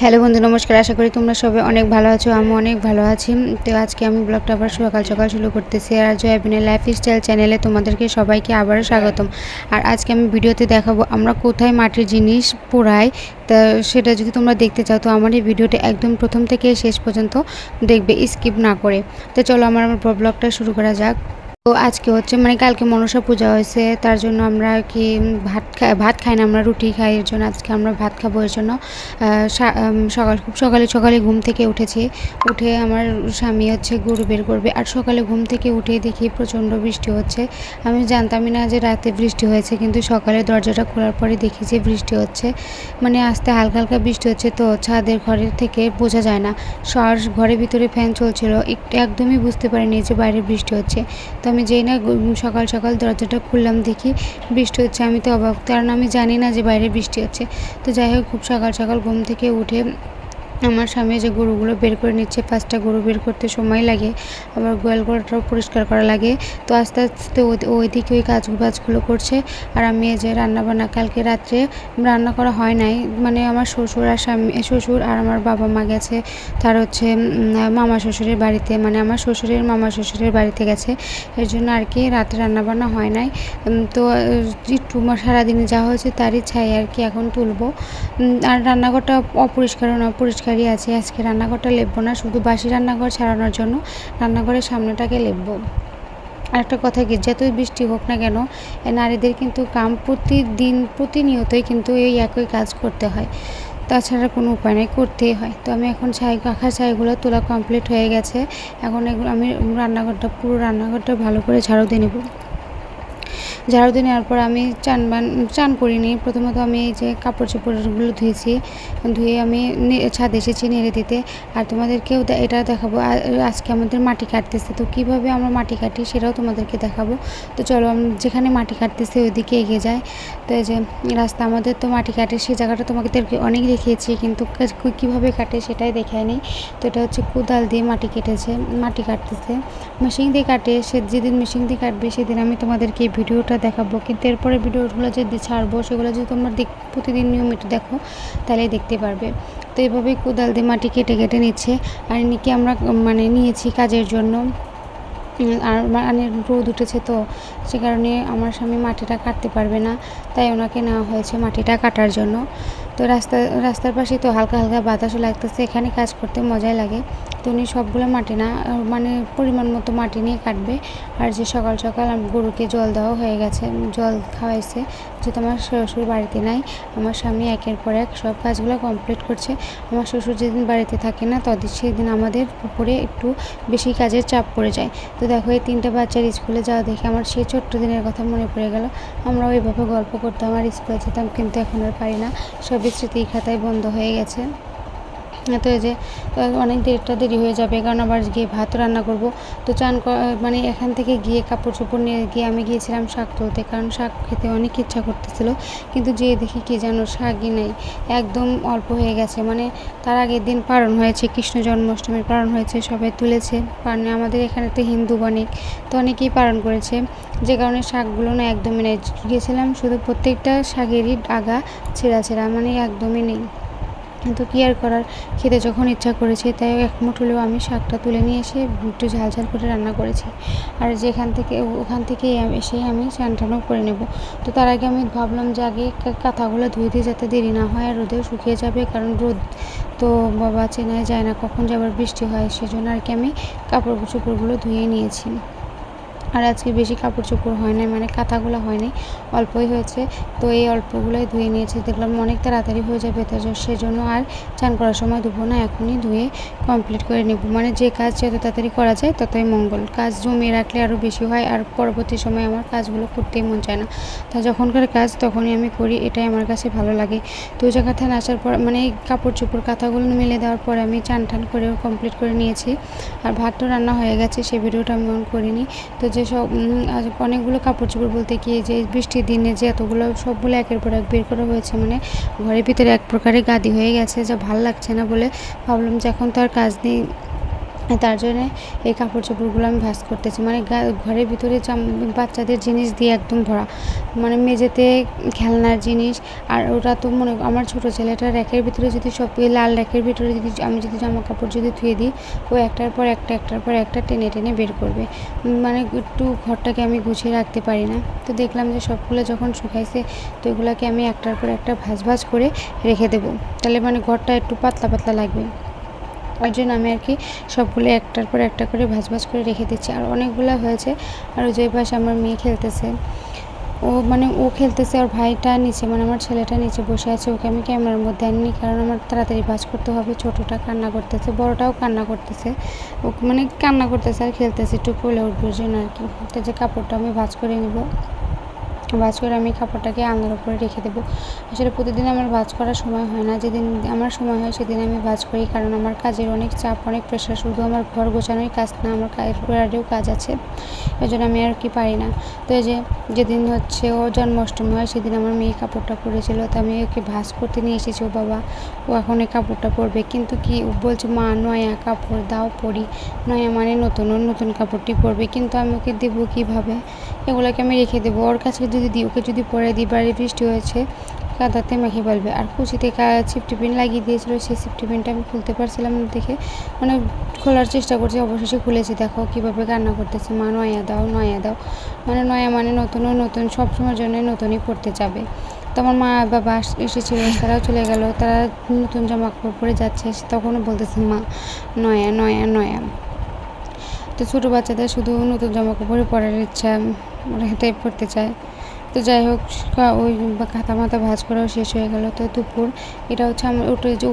Hello বন্ধু, নমস্কার। আশা করি তোমরা সবাই অনেক ভালো আছো আমি অনেক ভালো আছি। তো আজকে আমি ব্লগটা আবার সকাল সকাল শুরু করতেছি। আর জয়াবিনের লাইফ স্টাইল চ্যানেলে তোমাদেরকে সবাইকে আবারও স্বাগতম। আর আজকে আমি ভিডিওতে দেখাবো আমরা কোথায় মাটির জিনিস পোড়াই। তা সেটা যদি তোমরা দেখতে চাও, তো আমার এই ভিডিওটা একদম প্রথম থেকে শেষ পর্যন্ত দেখবে স্কিপ না করে। তো চলো আমার আমার ব্লগটা শুরু করা যাক। তো আজকে হচ্ছে মানে কালকে মনসা পূজা হয়েছে, তার জন্য আমরা কি ভাত খাই ভাত খাই না, আমরা রুটি খাই, এর জন্য আজকে আমরা ভাত খাব, এর জন্য সকাল, খুব সকালে সকালে ঘুম থেকে উঠেছি, উঠে আমার স্বামী হচ্ছে গরু বের করবে, আর সকালে ঘুম থেকে উঠে দেখি প্রচণ্ড বৃষ্টি হচ্ছে, আমি জানতামই না যে রাতে বৃষ্টি হয়েছে, কিন্তু সকালে দরজাটা খোলার পরে দেখি যে বৃষ্টি হচ্ছে মানে আস্তে হালকা হালকা বৃষ্টি হচ্ছে, তো ছাদের ঘরের থেকে বোঝা যায় না সর ঘরের ভিতরে ফ্যান চলছিল একদমই বুঝতে পারিনি যে বাইরে বৃষ্টি হচ্ছে, তো আমি যেই না সকাল সকাল দরজাটা খুললাম দেখি বৃষ্টি হচ্ছে, আমি তো অবাক। কারণ আমি জানি না যে বাইরে বৃষ্টি হচ্ছে। তো যাই হোক, খুব সকাল সকাল ঘুম থেকে উঠে আমার স্বামী যে গরুগুলো বের করে নিচ্ছে, পাঁচটা গরু বের করতে সময় লাগে, আবার গোয়াল ঘরটাও পরিষ্কার করা লাগে। তো আস্তে আস্তে ওইদিকে ওই কাজ বাজগুলো করছে। আর আমি যে রান্নাবান্না, কালকে রাত্রে রান্না করা হয় নাই। মানে আমার শ্বশুর আর স্বামী শ্বশুর আর আমার বাবা মা গেছে। তার হচ্ছে মামা শ্বশুরের বাড়িতে মানে আমার শ্বশুরের মামা শ্বশুরের বাড়িতে গেছে। এর জন্য আর কি রাতে রান্নাবান্না হয় নাই। তো একটু সারাদিনে যা হয়েছে তারই ছাই আর কি এখন তুলবো। আর রান্নাঘরটা অপরিষ্কার না পরিষ্কার পরিষ্কারই আছে, আজকে রান্নাঘরটা লেপবো না, শুধু বাসি রান্নাঘর ছাড়ানোর জন্য রান্নাঘরের সামনেটাকে লেপবো। আর একটা কথা কি, যতই বৃষ্টি হোক না কেন নারীদের কিন্তু কাম প্রতিদিন, প্রতিনিয়তই কিন্তু এই একই কাজ করতে হয়। তাছাড়া কোনো উপায় নেই, করতেই হয়। তো আমি এখন ছাই কাঁখা ছাইগুলো তোলা কমপ্লিট হয়ে গেছে। এখন এগুলো আমি রান্নাঘরটা, পুরো রান্নাঘরটা ভালো করে ঝাড়ু দিয়ে নেব। ঝাড়ু দিয়ে নেওয়ার পর আমি চান বান, চান করিনি। প্রথমত আমি এই যে কাপড় চোপড়গুলো ধুয়েছি, ধুয়ে আমি ছাদে এসেছি নেড়ে দিতে। আর তোমাদেরকেও এটা দেখাবো। আজকে আমাদের মাটি কাটতেছে। তো কীভাবে আমরা মাটি কাটি সেটাও তোমাদেরকে দেখাবো। তো চলো আমি যেখানে মাটি কাটতেছে ওইদিকে এগিয়ে যায় তো এই যে রাস্তা আমাদের তো মাটি কাটে সেই জায়গাটা তোমাদেরকে অনেক দেখিয়েছি, কিন্তু কীভাবে কাটে সেটাই দেখায় নেই। তো এটা হচ্ছে কোদাল দিয়ে মাটি কেটেছে, মাটি কাটতেছে। মেশিন দিয়ে কাটে, সে যেদিন মেশিন দিয়ে কাটবে সেদিন আমি তোমাদেরকে এই ভিডিওটা দেখাবো। কিন্তু এরপরে ভিডিওগুলো যদি ছাড়বো, সেগুলো যদি তোমরা দেখ, প্রতিদিন নিয়মিত দেখো তাহলে দেখতে পারবে। তো এইভাবেই কোদাল দিয়ে মাটি কেটে কেটে নিচ্ছে। আর নিকে আমরা মানে নিয়েছি কাজের জন্য। আর মানে রোদ উঠেছে তো, সে কারণে আমার স্বামী মাটিটা কাটতে পারবে না। তাই ওনাকে নেওয়া হয়েছে মাটিটা কাটার জন্য। তো রাস্তা, রাস্তার পাশে তো হালকা হালকা বাতাসও লাগতেছে, এখানে কাজ করতে মজাই লাগে। তো উনি সবগুলো মাটি না মানে পরিমাণ মতো মাটি নিয়ে কাটবে। আর যে সকাল সকাল গরুকে জল দেওয়া হয়ে গেছে জল খাওয়াইছে, যেহেতু আমার শ্বশুর বাড়িতে নাই, আমার স্বামী একের পর এক সব কাজগুলো কমপ্লিট করছে। আমার শ্বশুর যেদিন বাড়িতে থাকে না তদিন সেদিন আমাদের উপরে একটু বেশি কাজের চাপ পড়ে যায়। তো দেখো, এই তিনটে বাচ্চার স্কুলে যাওয়া দেখে আমার সেই ছোট্ট দিনের কথা মনে পড়ে গেল। আমরা ওইভাবে গল্প করতাম, আর স্কুলে যেতাম, কিন্তু এখন আর পারি না। সবই স্মৃতি খাতায় বন্ধ হয়ে গেছে। তো এই যে অনেক দেরিটা দেরি হয়ে যাবে, কারণ আবার গিয়ে ভাত রান্না করব। তো চান মানে এখান থেকে গিয়ে কাপড় চোপড় নিয়ে গিয়ে আমি গিয়েছিলাম শাক তুলতে, কারণ শাক খেতে অনেক ইচ্ছা করতেছিল। কিন্তু যেয়ে দেখি কি যেন শাকই নেই, একদম অল্প হয়ে গেছে। মানে তার আগের দিন পালন হয়েছে, কৃষ্ণ জন্মাষ্টমীর পালন হয়েছে, সবাই তুলেছে। মানে আমাদের এখানে তো হিন্দু অনেক তো অনেকেই পালন করেছে। যে কারণে শাকগুলো না একদমই নেই। গিয়েছিলাম শুধু প্রত্যেকটা শাকেরই আগা, ছেঁড়া ছেঁড়া মানে একদমই নেই। কিন্তু কী আর করার? খেতে যখন ইচ্ছা করেছে, তাই এক মুঠ হলেও আমি শাকটা তুলে নিয়ে এসে একটু ঝাল ঝাল করে রান্না করেছি। আর যেখান থেকে, ওখান থেকে এসে আমি চান টানও করে নেব। তো তার আগে আমি ভাবলাম যে আগে কাঁথাগুলো ধুয়ে দিয়ে যাতে দেরি না হয় আর রোদেও শুকিয়ে যাবে, কারণ রোদ তো বাবা চেনায় যায় না কখন যাবার বৃষ্টি হয়, সেজন্য আর কি আমি কাপড় চোপড়গুলো ধুয়ে নিয়েছি। আর আজকে বেশি কাপড় চোপড় হয় নাই মানে কাঁথাগুলো হয় নাই, অল্পই হয়েছে। তো এই অল্পগুলোই ধুয়ে নিয়েছি। দেখলাম অনেক তাড়াতাড়ি হয়ে যাবে তো সেজন্য আর চান করার সময় ধুবো না, এখনই ধুয়ে কমপ্লিট করে নেব। মানে যে কাজ যত তাড়াতাড়ি করা যায় ততই মঙ্গল। কাজ জমিয়ে রাখলে আরও বেশি হয়, আর পরবর্তী সময় আমার কাজগুলো করতেই মন চায় না। তা যখনকার কাজ তখনই আমি করি, এটাই আমার কাছে ভালো লাগে। তো ওই জায়গা আসার পর মানে এই কাপড় চোপড় কাঁথাগুলো মেলে দেওয়ার পরে আমি চান টান করেও কমপ্লিট করে নিয়েছি। আর ভাতও রান্না হয়ে গেছে, সে ভিডিওটা আমি অন করিনি। তো যে সব অনেকগুলো কাপড় চোপড় বলতে কি যে বৃষ্টির দিনে যে এতগুলো সবগুলো একের পর এক বের করা হয়েছে মানে ঘরের ভিতরে এক প্রকারে গাদি হয়ে গেছে, যা ভালো লাগছে না বলে ভাবলাম যে এখন তো আর কাজ নেই। তার জন্যে এই কাপড় চোপড়গুলো আমি ভাঁজ করতেছি। মানে ঘরের ভিতরে বাচ্চাদের জিনিস দিয়ে একদম ভরা। মানে মেঝেতে খেলনার জিনিস, আর ওটা তো মনে আমার ছোটো ছেলেটা র্যাকের ভিতরে যদি সব লাল র্যাকের ভিতরে যদি আমি যদি জামা কাপড় যদি ধুয়ে দিই, ও একটার পর একটা, একটার পর একটা টেনে টেনে বের করবে। মানে একটু ঘরটাকে আমি গুছিয়ে রাখতে পারি না। তো দেখলাম যে সবগুলো যখন শুকাইছে, তো এগুলোকে আমি একটার পর একটা ভাজ ভাজ করে রেখে দেবো। তাহলে মানে ঘরটা একটু পাতলা পাতলা লাগবে। ওই জন্য আমি আর কি সবগুলো একটার পর একটা করে ভাজ ভাজ করে রেখে দিচ্ছি। আর অনেকগুলো হয়েছে। আর ওই যে পাশে আমার মেয়ে খেলতেছে। ও মানে ও খেলতেছে আর ভাইটা নিচে মানে আমার ছেলেটা নিচে বসে আছে। ওকে আমি ক্যামেরার মধ্যে আনিনি কারণ আমার তাড়াতাড়ি ভাজ করতে হবে। ছোটোটা কান্না করতেছে, বড়টাও কান্না করতেছে। ও মানে কান্না করতেছে আর খেলতেছে। একটু কোলে উঠবে জন্য আর কি। যে কাপড়টা আমি ভাজ করে নিব। ভাজ করে আমি কাপড়টাকে আলনার উপরে রেখে দেবো। আসলে প্রতিদিন আমার ভাজ করার সময় হয় না, যেদিন আমার সময় হয় সেদিন আমি ভাজ করি, কারণ আমার কাজের অনেক চাপ, অনেক প্রেশার শুধু আমার ঘর গোছানোই কাজ না, আমার বাইরেও কাজ আছে ওই জন্য আমি আর কি পারি না। তো এই যে যেদিন হচ্ছে ও জন্মাষ্টমী হয় সেদিন আমার মেয়ে কাপড়টা পরেছিল, তো আমি ওকে ভাজ করতে নিয়ে এসেছি, ও বাবা, ও এখন এই কাপড়টা পরবে। কিন্তু কি বলছে, মা, নয়া কাপড় দাও, পরি। নয়া মানে নতুন নতুন কাপড়টি পরবে, কিন্তু আমি ওকে দেবো কীভাবে? এগুলোকে আমি রেখে দেবো। ওর কাছে যদি দিই, ওকে যদি পরে দিই বাড়ি বৃষ্টি হয়েছে, কাদাতে মাখি বলবে। আর কুচিতে সিফটি পিন লাগিয়ে দিয়েছিল, সেই সিফটি পিনটা আমি খুলতে পারছিলাম না দেখে। মানে খোলার চেষ্টা করছি, অবশেষে খুলেছি। দেখো কীভাবে রান্না করতেছে। মা, নয়া দাও নয়া দাও। মানে নয়া মানে নতুন নতুন সবসময়ের জন্য নতুনই পড়তে যাবে। তো আমার মা বাবা এসেছিল, তারাও চলে গেল, তারা নতুন জামা কাপড় পরে যাচ্ছে, তখনও বলতেছে, মা, নয়া নয়া নয়া। তো ছোটো বাচ্চাদের শুধু নতুন জামা কাপড়ে পরার ইচ্ছা হেঁটে পড়তে চায়। তো যাই হোক ওই খাতা মাথা ভাজ করাও শেষ হয়ে গেল। তো দুপুর, এটা হচ্ছে আমার ওটা যে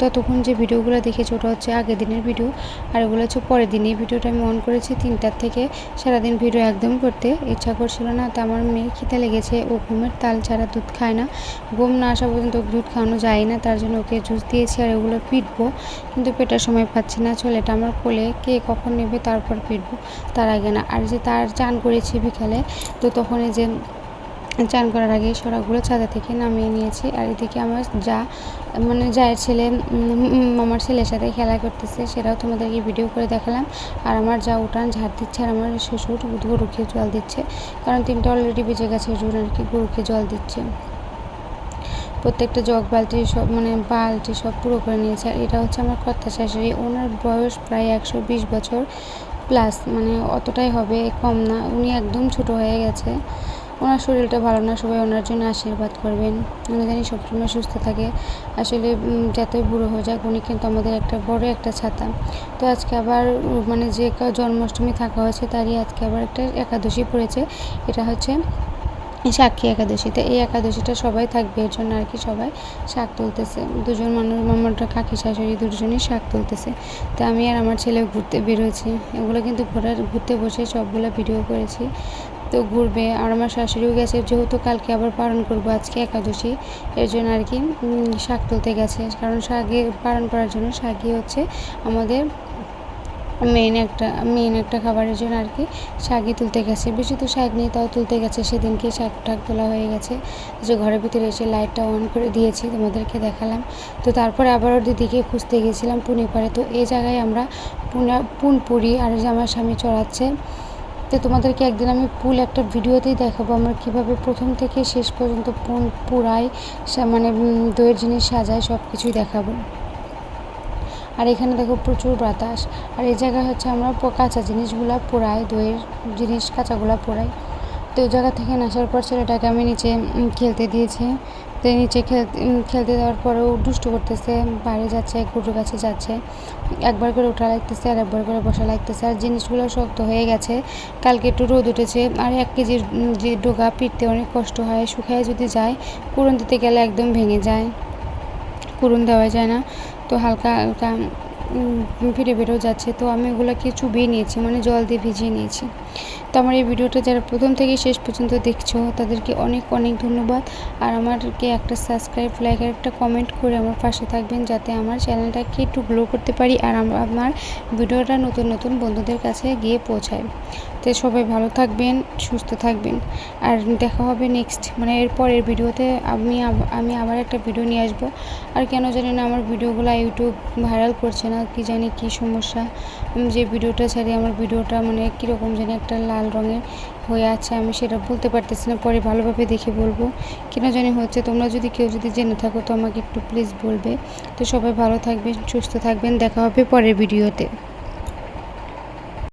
ততক্ষণ যে ভিডিওগুলো দেখেছি, ওটা হচ্ছে আগের দিনের ভিডিও। আর ওগুলো হচ্ছে পরের দিন। এই ভিডিওটা আমি অন করেছি তিনটার থেকে। সারাদিন ভিডিও একদম করতে ইচ্ছা করছিল না। তো আমার মেয়ে খিদে লেগেছে। ও ঘুমের তাল ছাড়া দুধ খায় না। ঘুম না আসা পর্যন্ত দুধ খাওয়ানো যায় না। তার জন্য ওকে জুস দিয়েছি আর ওগুলো পিটবো। কিন্তু পেটার সময় পাচ্ছি না। ছেলেটা আমার কোলে কে কখন নেবে তারপর পিটবো। তার আগে না। আর যে তার চান করেছি বিকালে, তো তখন এই যে চান করার আগে সরাগুলো ছাদা থেকে নামিয়ে নিয়েছি। আর এদিকে আমার যা মানে যায়ের ছেলে আমার ছেলের সাথে খেলা করতেছে, সেটাও তোমাদেরকে ভিডিও করে দেখালাম। আর আমার যা উঠান, ঝাড় দিচ্ছে, আর আমার শ্বশুর গরুকে জল দিচ্ছে। কারণ তিনটা অলরেডি বেজে গেছে ওজন আর কি গরুকে জল দিচ্ছে। প্রত্যেকটা জগ, বালতি সব মানে বালতি সব পুরো করে নিয়েছে। আর এটা হচ্ছে আমার কর্তা শাশুড়ি, ওনার বয়স প্রায় একশো বিশ বছর প্লাস মানে অতটাই হবে কম না। উনি একদম ছোট হয়ে গেছে। ওনার শরীরটা ভালো না, সবাই ওনার জন্য আশীর্বাদ করবেন। উনি জানি সবসময় সুস্থ থাকে। আসলে যতই বুড়ো হয়ে যাক, উনি কিন্তু আমাদের একটা বড় একটা ছাতা। তো আজকে আবার মানে যে জন্মাষ্টমী থাকা হয়েছে, তারই আজকে আবার একটা একাদশী পড়েছে। এটা হচ্ছে সাক্ষী একাদশী। তো এই একাদশীটা সবাই থাকবে, এর জন্য আর কি সবাই শাক তুলতেছে। দুজন মানুষ মামাটা কাকি শাশুড়ি দুজনই শাক তুলতেছে। তো আমি আর আমার ছেলে ঘুরতে বেরোয়েছি এগুলো কিন্তু ঘোরার, ঘুরতে বসে সবগুলো ভিডিও করেছি। তো ঘুরবে আর আমার শাশুড়িও গেছে, যেহেতু কালকে আবার পালন করব আজকে একাদশী, এর জন্য আর কি শাক তুলতে গেছে। কারণ শাকে পালন করার জন্য শাকই হচ্ছে আমাদের মেইন একটা মেইন একটা খাবারের জন্য আর কি শাকই তুলতে গেছে। বেশি তো শাক নেই, তাও তুলতে গেছে। সেদিনকে শাক টাক তোলা হয়ে গেছে। যে ঘরের ভিতরে এসে লাইটটা অন করে দিয়েছি, তোমাদেরকে দেখালাম। তো তারপরে আবারও দিদিকে খুঁজতে গেছিলাম পুনে পাড়ে। তো এই জায়গায় আমরা পুনা, পুনপুরি আর যে আমার স্বামী চড়াচ্ছে তো তোমাদেরকে একদিন আমি পুল একটা ভিডিওতেই দেখাবো আমরা কীভাবে প্রথম থেকে শেষ পর্যন্ত পুরাই মানে দইয়ের জিনিস সাজাই সব কিছুই দেখাবো। আর এখানে দেখো প্রচুর বাতাস। আর এই জায়গায় হচ্ছে আমরা কাঁচা জিনিসগুলা পোড়াই দইয়ের জিনিস, কাঁচাগুলো পোড়াই তো ওই জায়গা থেকে আসার পর ছেলেটাকে আমি নিচে খেলতে দিয়েছি। তো নিচে খেলতে দেওয়ার পরেও দুষ্টু করতেছে, বাইরে যাচ্ছে গরুর কাছে যাচ্ছে, একবার করে ওঠা লাগতেছে আর একবার করে বসা লাগতেছে আর জিনিসগুলো শক্ত হয়ে গেছে। কালকে একটু রোদ উঠেছে আর এক কেজির যে ডোগা পিটতে অনেক কষ্ট হয়, শুকায় যদি যায়, কুড়ন দিতে গেলে একদম ভেঙে যায়, কুড়ন দেওয়া যায় না। তো হালকা হালকা ফিরে বেরো যাচ্ছে। তো আমি ওগুলোকে চুবিয়ে নিয়েছি মানে জল দিয়ে ভিজিয়ে নিয়েছি। তো আমার এই ভিডিওটা যারা প্রথম থেকে শেষ পর্যন্ত দেখছ, তাদেরকে অনেক অনেক ধন্যবাদ। আর আমারকে একটা সাবস্ক্রাইব লাইক আর একটা কমেন্ট করে আমার পাশে থাকবেন যাতে আমার চ্যানেলটাকে একটু গ্লো করতে পারি আর আম- আমার ভিডিওটা নতুন নতুন বন্ধুদের কাছে গিয়ে পৌঁছায়। তো সবাই ভালো থাকবেন, সুস্থ থাকবেন। আর দেখা হবে নেক্সট মানে এর পরের ভিডিওতে আমি আমি আবার একটা ভিডিও নিয়ে আসব। আর কেন জানি না আমার ভিডিওগুলো ইউটিউব ভাইরাল করছে না, কি জানি কি সমস্যা। যে ভিডিওটা ছাড়ি, আমার ভিডিওটা মানে কীরকম জানি একটা লাল রঙের হয়ে আছে, আমি সেটা বলতে পারতেছি না, পরে ভালোভাবে দেখে বলব। কেন জানি হচ্ছে তোমরা যদি কেউ যদি জেনে থাকো তো আমাকে একটু প্লিজ বলবে। তো সবাই ভালো থাকবেন, সুস্থ থাকবেন, দেখা হবে পরের ভিডিওতে।